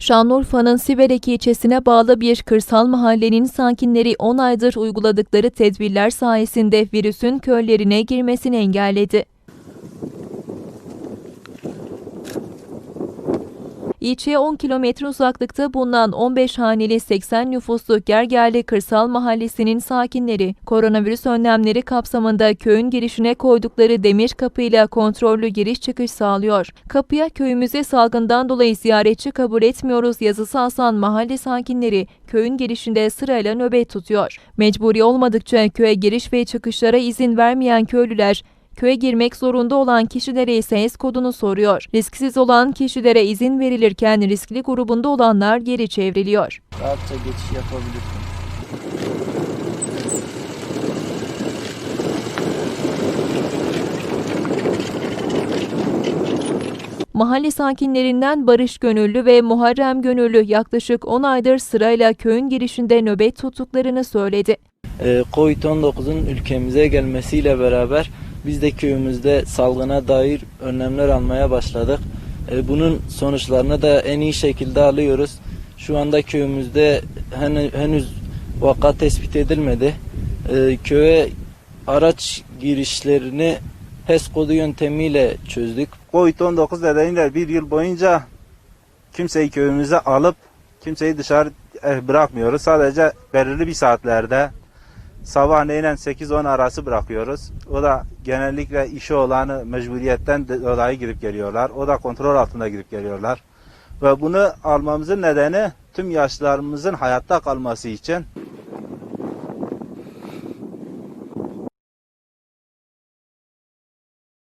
Şanlıurfa'nın Siverek ilçesine bağlı bir kırsal mahallenin sakinleri 10 aydır uyguladıkları tedbirler sayesinde virüsün köylerine girmesini engelledi. İlçeye 10 kilometre uzaklıkta bulunan 15 haneli 80 nüfuslu Gergerli Kırsal Mahallesi'nin sakinleri koronavirüs önlemleri kapsamında köyün girişine koydukları demir kapıyla kontrollü giriş çıkış sağlıyor. Kapıya köyümüze salgından dolayı ziyaretçi kabul etmiyoruz yazısı asan mahalle sakinleri köyün girişinde sırayla nöbet tutuyor. Mecburi olmadıkça köye giriş ve çıkışlara izin vermeyen köylüler Köye girmek zorunda olan kişilere ise ES kodunu soruyor. Risksiz olan kişilere izin verilirken riskli grubunda olanlar geri çevriliyor. Rahatça geçiş yapabilirsin. Mahalle sakinlerinden Barış Gönüllü ve Muharrem Gönüllü yaklaşık 10 aydır sırayla köyün girişinde nöbet tuttuklarını söyledi. Ee, Covid-19'un ülkemize gelmesiyle beraber biz de köyümüzde salgına dair önlemler almaya başladık. Ee, bunun sonuçlarını da en iyi şekilde alıyoruz. Şu anda köyümüzde hen- henüz vaka tespit edilmedi. Ee, köye araç girişlerini HES kodu yöntemiyle çözdük. Covid-19 nedeniyle bir yıl boyunca kimseyi köyümüze alıp kimseyi dışarı eh, bırakmıyoruz. Sadece belirli bir saatlerde sabahleyin 8-10 arası bırakıyoruz. O da genellikle işi olanı mecburiyetten dolayı girip geliyorlar. O da kontrol altında girip geliyorlar. Ve bunu almamızın nedeni tüm yaşlarımızın hayatta kalması için